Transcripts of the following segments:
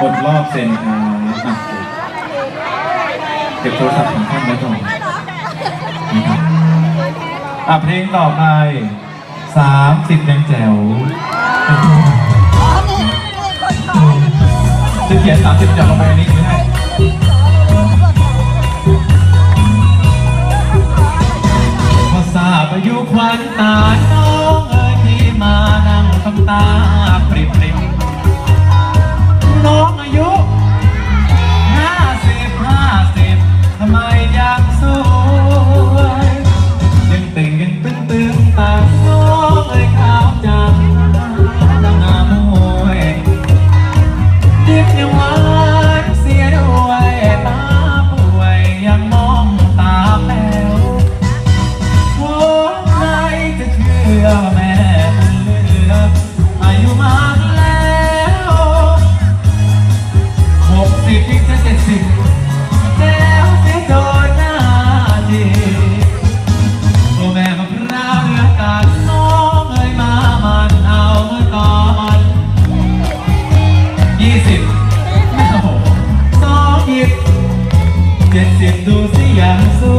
บนรอบเซ็นครับอะเก็บโทรศัพท์ของท่านไว้ก่อนนะครับอะเพลงต่อไปสามสิบยังแจ๋วจะเขียนสามสิบแจ๋วลงไปในนี้ไม่ได้ ยี่สิบแม่โอ้โหสองหยิบเจ็ดสิบดูสิยังสู้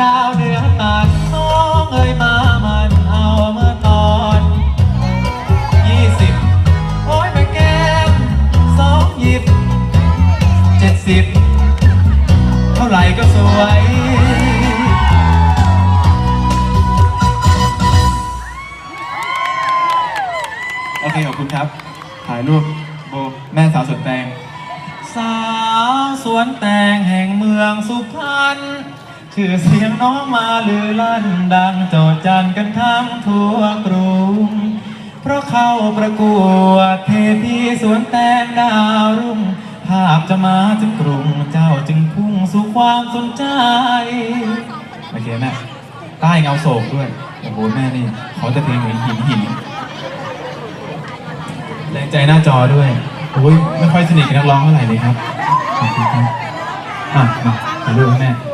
ราวเนื้อตัดน้องเอ้ยมามันเอาเมื่อตอนยี่สิบโอ้ยแม่แก้มสองหยิบเจ็ดสิบเท่าไหร่ก็สวย โอเคขอบคุณครับ ถ่ายรูปโบแม่สาวสวนแตง สาวสวนแตงแห่งเมืองสุพรรณ ชื่อเสียงน้องมาลือลั่นดังโจดจันกันทั้งทั่วกรุง เพราะเข้าประกวดเทพีสวนแตงดาวรุ่ง ภาพจะมาถึงกรุงเจ้าจึงพุ่งสู่ความสนใจโอเคแม่ใต้เงาโศกด้วย โอ้โหแม่นี่เขอแต่เพลงหินหินหินแรงใจหน้าจอด้วยโอ้ยไม่ค่อยสนิทกับนักร้องเท่าไหร่เลยครับขอบคุณครับอะมาถ่ายรูปให้แม่